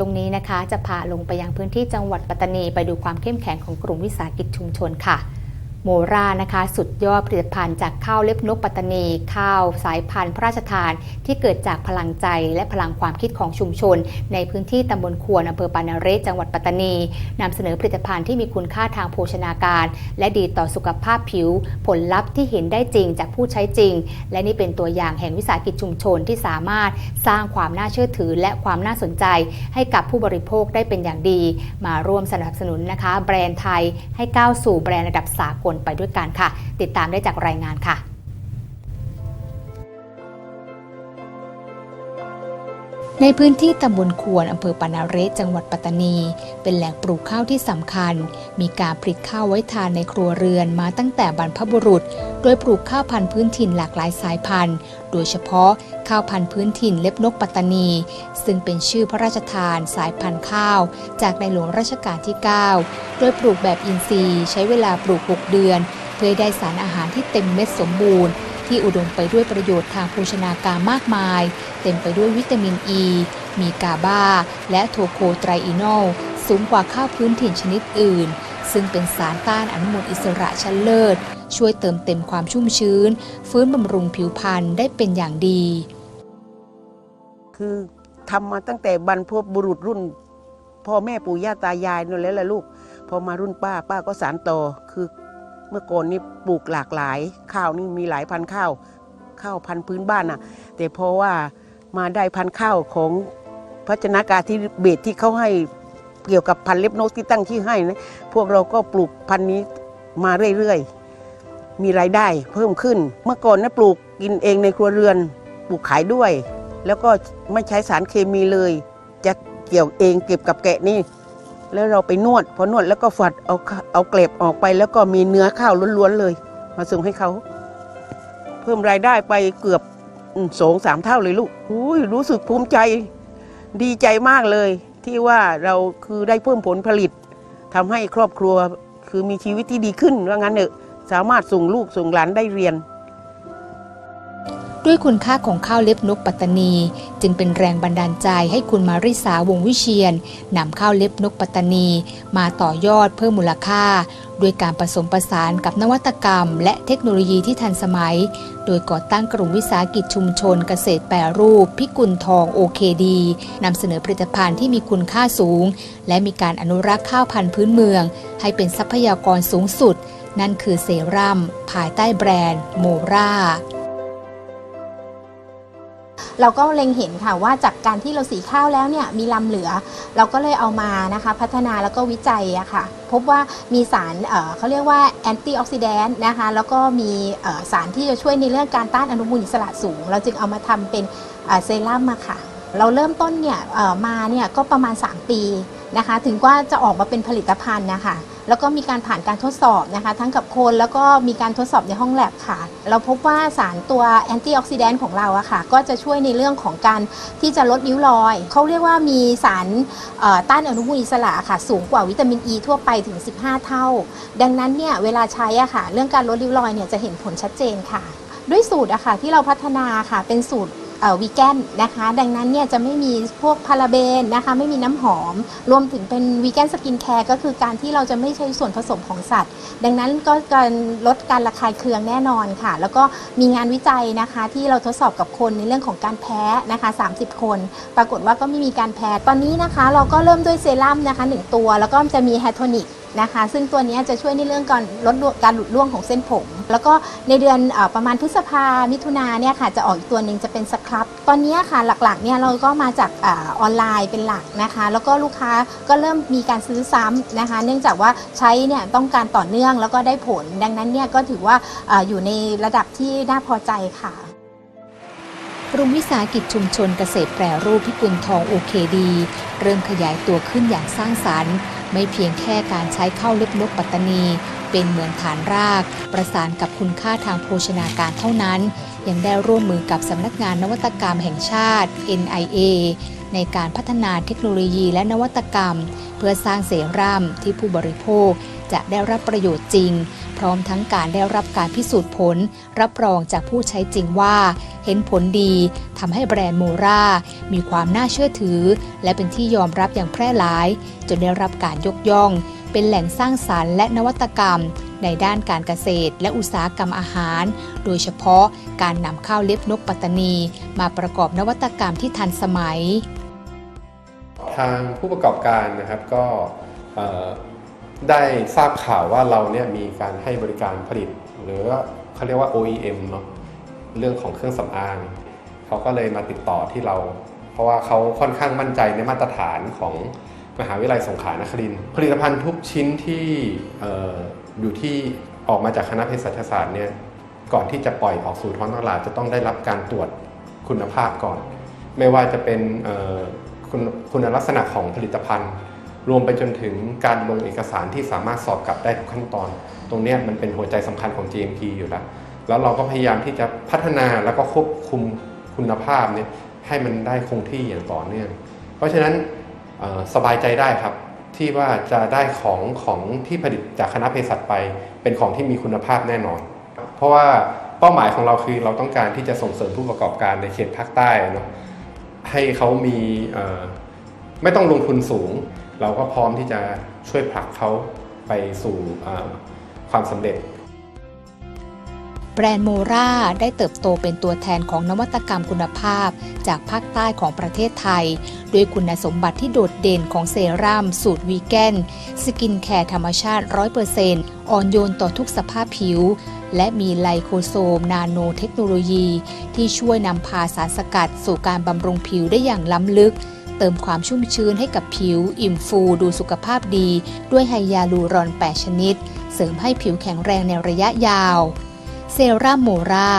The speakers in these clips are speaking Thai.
ช่วงนี้นะคะ จะพาลงไปยังพื้นที่จังหวัดปัตตานี ไปดูความเข้มแข็งของกลุ่มวิสาหกิจชุมชนค่ะ โมรานะคะสุดยอดผลิตภัณฑ์จากข้าวเล็บนกปัตตานี ข้าวสายพันธุ์พระราชทาน ที่เกิดจากพลังใจและพลังความคิดของชุมชน ในพื้นที่ตำบลควนอำเภอปานาเรศจังหวัดปัตตานีนำเสนอผลิตภัณฑ์ที่มีคุณค่าทางโภชนาการ และดีต่อสุขภาพผิว ผลลัพธ์ที่เห็นได้จริงจากผู้ใช้จริง และนี่เป็นตัวอย่างแห่งวิสาหกิจชุมชนที่สามารถสร้างความน่าเชื่อถือ และความน่าสนใจ ให้กับผู้บริโภคได้เป็นอย่างดี มาร่วมสนับสนุนนะคะ แบรนด์ไทยให้ก้าวสู่แบรนด์ระดับสากลไปด้วยกันค่ะ ติดตามได้จากรายงานค่ะ ในพื้นที่ตำบลควนอำเภอปานาเรศจังหวัดปัตตานี เป็นแหล่งปลูกข้าวที่สำคัญ มีการผลิตข้าวไว้ทานในครัวเรือนมาตั้งแต่บรรพบุรุษ โดยปลูกข้าวพันธุ์พื้นถิ่นหลากหลายสายพันธุ์ โดยเฉพาะข้าวพันธุ์พื้นถิ่นเล็บนกปัตตานี ซึ่งเป็นชื่อพระราชทานสายพันธุ์ข้าว จากในหลวงรัชกาลที่ 9 โดยปลูกแบบอินทรีย์ ใช้เวลาปลูก 6 เดือน เพื่อได้สารอาหารที่เต็มเม็ดสมบูรณ์ที่อุดมไปด้วยประโยชน์ทางโภชนาการมากมาย เต็มไปด้วยวิตามินอ e, ีมีกาบาและโทโคไตรอีนอลสูงกว่าข้าวพื้นถิ่นชนิดอื่น ซึ่งเป็นสารต้านอนุมูลอิสระชั้นเลิศ ช่วยเติมเต็มความชุ่มชื้น ฟื้นบำรุงผิวพรรณได้เป็นอย่างดี คือทำมาตั้งแต่บรรพบุรุษรุ่นพ่อแม่ปู่ย่าตายายนั่นแหละล่ะลูก พอมารุ่นป้าป้าก็สานต่อคือเมื่อก่อนนี่ปลูกหลากหลาย ข้าวนี่มีหลายพันข้าวข้าวพันธุ์พื้นบ้านน่ะ แต่เพราะว่า มาได้พันข้าวของพัฒนาการที่เบสที่เขาให้เกี่ยวกับพันเล็บนกที่ตั้งชื่อให้นะพวกเราก็ปลูกพันนี้มาเรื่อยๆ มีรายได้เพิ่มขึ้น เมื่อก่อนนะปลูกกินเองในครัวเรือนปลูกขายด้วย แล้วก็ไม่ใช้สารเคมีเลย จะเกี่ยวเองเก็บกับแกะนี่ แล้วเราไปนวด พอนวดแล้วก็ฝัดเอาเอาเกล็บออกไป แล้วก็มีเนื้อข้าวล้วนๆเลย มาส่งให้เขา เพิ่มรายได้ไปเกือบ สองสามเท่าเลยลูกอุ้รู้สึกภูมิใจ ดีใจมากเลย ที่ว่าเราคือได้เพิ่มผลผลิตทำให้ครอบครัวคือมีชีวิตที่ดีขึ้นว่างั้นเถอะสามารถส่งลูกส่งหลานได้เรียน ด้วยคุณค่าของข้าวเล็บนกปัตตานี จึงเป็นแรงบันดาลใจให้คุณมาริสาวงวิเชียนนำข้าวเล็บนกปัตตานี มาต่อยอดเพิ่มมูลค่า ด้วยการผสมผสานกับนวัตกรรม และเทคโนโลยีที่ทันสมัย โดยก่อตั้งกลุ่มวิสาหกิจชุมชนเกษตรแปรรูป พิกุลทองโอเคดีนำเสนอผลิตภัณฑ์ที่มีคุณค่าสูง และมีการอนุรักษ์ข้าวพันธุ์พื้นเมือง ให้เป็นทรัพยากรสูงสุด นั่นคือเซรั่มภายใต้แบรนด์โมรา เราก็เล็งเห็นค่ะว่าจากการที่เราสีข้าวแล้วเนี่ยมีลำเหลือ เราก็เลยเอามานะคะพัฒนาแล้วก็วิจัยอะค่ะพบว่ามีสารเเขาเรียกว่าแอนตี้ออกซิแดนต์นะคะแล้วก็มีสารที่จะช่วยในเรื่องการต้านอนุมูลอิสระสูง เราจึงเอามาทำเป็นเซรั่มมาค่ะเราเริ่มต้นเนี่ยมาเนี่ยก็ประมาณ 3 ปีนะคะ ถึงว่าจะออกมาเป็นผลิตภัณฑ์นะคะ แล้วก็มีการผ่านการทดสอบนะคะ ทั้งกับคนแล้วก็มีการทดสอบในห้องแลบค่ะ เราพบว่าสารตัวแอนตี้ออกซิแดนต์ของเราอะค่ะ ก็จะช่วยในเรื่องของการที่จะลดริ้วรอย เขาเรียกว่ามีสารต้านอนุมูลอิสระค่ะ สูงกว่าวิตามินอ e ีทั่วไปถึง 15 เท่า ดังนั้นเนี่ยเวลาใช้อะค่ะ เรื่องการลดริ้วรอยเนี่ยจะเห็นผลชัดเจนค่ะ ด้วยสูตรอะค่ะที่เราพัฒนาค่ะเป็นสูตร วีแกนนะคะ ดังนั้นเนี่ยจะไม่มีพวกพาราเบนนะคะไม่มีน้ำหอม รวมถึงเป็นวีแกนสกินแคร์ก็คือการที่เราจะไม่ใช้ส่วนผสมของสัตว์ ดังนั้นก็การลดการระคายเคืองแน่นอนค่ะ แล้วก็มีงานวิจัยนะคะที่เราทดสอบกับคนในเรื่องของการแพ้นะคะ 30 คน ปรากฏว่าก็ไม่มีการแพ้ตอนนี้นะคะ เราก็เริ่มด้วยเซรั่มนะคะหนึ่งตัว แล้วก็จะมีแฮโทนิก นะคะ ซึ่งตัวนี้จะช่วยในเรื่องการลดการหลุดร่วงของเส้นผม แล้วก็ในเดือนอประมาณพฤษภามิถุนาเนี่ยค่ะจะออกอีกตัวหนึ่งจะเป็นสครับ ตอนนี้ค่ะหลักๆเนี่ยเราก็มาจากอออนไลน์เป็นหลักนะคะ แล้วก็ลูกค้าก็เริ่มมีการซื้อซ้ำนะคะ เนื่องจากว่าใช้เนี่ยต้องการต่อเนื่องแล้วก็ได้ผล ดังนั้นเนี่ยก็ถือว่าออยู่ในระดับที่น่าพอใจค่ะกลุ่มวิสาหกิจชุมชนเกษตรแปรรูปพิกุลทองโอเคดี เริ่มขยายตัวขึ้นอย่างสร้างสรรค์ ไม่เพียงแค่การใช้ข้าวเล็บนกปัตตานี เป็นเหมือนฐานราก ประสานกับคุณค่าทางโภชนาการเท่านั้น ยังได้ร่วมมือกับสำนักงานนวัตกรรมแห่งชาติ NIA ในการพัฒนาเทคโนโลยีและนวัตกรรม เพื่อสร้างเซรั่มที่ผู้บริโภคจะได้รับประโยชน์จริง พร้อมทั้งการได้รับการพิสูจน์ผล รับรองจากผู้ใช้จริงว่า เห็นผลดีทำให้แบรนด์โมรามีความน่าเชื่อถือ และเป็นที่ยอมรับอย่างแพร่หลาย จนได้รับการยกย่อง เป็นแหล่งสร้างสารรค์และนวัตกรรม ในด้านการเกษตร และอุตสาหกรรมอาหาร โดยเฉพาะการนำข้าวเล็บนกปัตตานี มาประกอบนวัตกรรมที่ทันสมัย ทางผู้ประกอบการนะครับก็ได้ทราบข่าวว่าเราเนี่ยมีการให้บริการผลิต หรือว่าเขาเรียกว่า OEM เนาะเรื่องของเครื่องสำอางเขาก็เลยมาติดต่อที่เรา เพราะว่าเขาค่อนข้างมั่นใจในมาตรฐานของมหาวิทยาลัยสงขลานครินทร์ผลิตภัณฑ์ทุกชิ้นที่อออยู่ที่ออกมาจากคณะเภสัชศาสตร์เนี่ยก่อนที่จะปล่อยออกสู่ท้องตลาดจะต้องได้รับการตรวจคุณภาพก่อน ไม่ว่าจะเป็น คุณคุณลักษณะของผลิตภัณฑ์ รวมไปจนถึงการลงเอกสารที่สามารถสอบกลับได้ทุกขั้นตอน ตรงนี้มันเป็นหัวใจสำคัญของ GMP อยู่แล้ว แล้วเราก็พยายามที่จะพัฒนาแล้วก็ควบคุมคุณภาพเนี่ยให้มันได้คงที่อย่างต่อเนื่อง เพราะฉะนั้นสบายใจได้ครับที่ว่าจะได้ของของที่ผลิตจากคณะเภสัชไป เป็นของที่มีคุณภาพแน่นอน เพราะว่าเป้าหมายของเราคือเราต้องการที่จะส่งเสริมผู้ประกอบการในเขตภาคใต้เนาะ ให้เขามีไม่ต้องลงทุนสูง เราก็พร้อมที่จะช่วยผลักเขาไปสู่ความสำเร็จ แบรนด์โมราได้เติบโตเป็นตัวแทนของนวัตกรรมคุณภาพ จากภาคใต้ของประเทศไทย ด้วยคุณสมบัติที่โดดเด่นของเซรั่มสูตรวีแกน สกินแคร์ธรรมชาติ 100%อ่อนโยนต่อทุกสภาพผิว และมีไลโคโซม นาโนเทคโนโลยี ที่ช่วยนำพาสารสกัด สู่การบำรุงผิวได้อย่างล้ำลึก เติมความชุ่มชื้นให้กับผิว อิ่มฟูดูสุขภาพดี ด้วยไฮยาลูรอน 8 ชนิด เสริมให้ผิวแข็งแรงในระยะยาวเซรั่มโมรา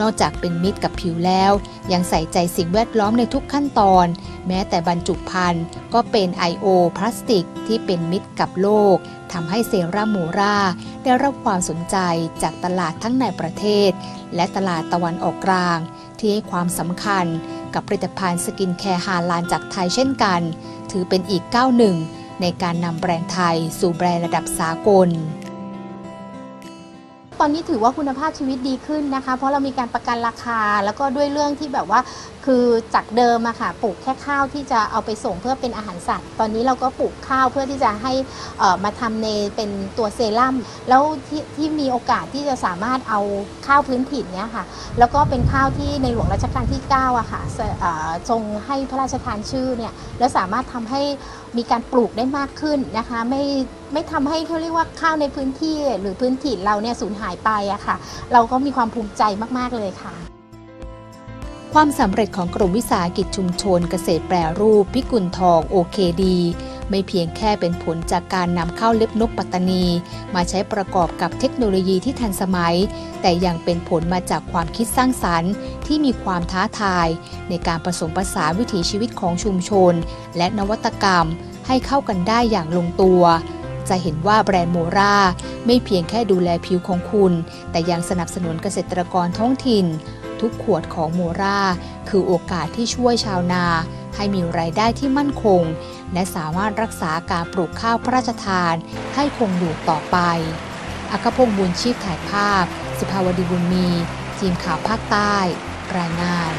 นอกจากเป็นมิตรกับผิวแล้ว ยังใส่ใจสิ่งแวดล้อมในทุกขั้นตอน แม้แต่บรรจุภัณฑ์ก็เป็น I.O. พลาสติกที่เป็นมิตรกับโลก ทำให้เซรั่มโมรา ได้รับความสนใจจากตลาดทั้งในประเทศ และตลาดตะวันออกกลาง ที่ให้ความสำคัญกับผลิตภัณฑ์สกินแคร์ฮาลานจากไทยเช่นกัน ถือเป็นอีกก้าวหนึ่งในการนำแบรนด์ไทยสู่แบรนด์ระดับสากล ตอนนี้ถือว่าคุณภาพชีวิตดีขึ้นนะคะ เพราะเรามีการประกันราคา แล้วก็ด้วยเรื่องที่แบบว่า คือจากเดิมอะค่ะปลูกแค่ข้าวที่จะเอาไปส่งเพื่อเป็นอาหารสัตว์ ตอนนี้เราก็ปลูกข้าวเพื่อที่จะให้มาทำในเป็นตัวเซรั่มแล้วที่ที่มีโอกาสที่จะสามารถเอาข้าวพื้นถิ่นเนี้ยค่ะ แล้วก็เป็นข้าวที่ในหลวงรัชกาลที่9อะค่ะทรงให้พระราชทานชื่อเนี่ยแล้วสามารถทำให้มีการปลูกได้มากขึ้นนะคะไม่ไม่ทำให้เขาเรียกว่าข้าวในพื้นที่หรือพื้นถิ่นเราเนี่ยสูญหายไปอะค่ะ เราก็มีความภูมิใจมากๆเลยค่ะ ความสำเร็จของกลุ่มวิสาหกิจชุมชนเกษตรแปรรูป พิกุลทองโอเคดี ไม่เพียงแค่เป็นผลจากการนำเข้าเล็บนกปัตตานี มาใช้ประกอบกับเทคโนโลยีที่ทันสมัย แต่ยังเป็นผลมาจากความคิดสร้างสรรค์ ที่มีความท้าทาย ในการผสมผสานวิถีชีวิตของชุมชน และนวัตกรรมให้เข้ากันได้อย่างลงตัว จะเห็นว่าแบรนด์โมราไม่เพียงแค่ดูแลผิวของคุณ แต่ยังสนับสนุนเกษตรกรท้องถิ่น ทุกขวดของโมราคือโอกาสที่ช่วยชาวนา ให้มีรายได้ที่มั่นคง และสามารถรักษาการปลูกข้าวพระราชทาน ให้คงอยู่ต่อไปอัคพงษ์บุญชีพถ่ายภาพ สุภาวดีบุญมี ทีมข่าวภาคใต้ รายงาน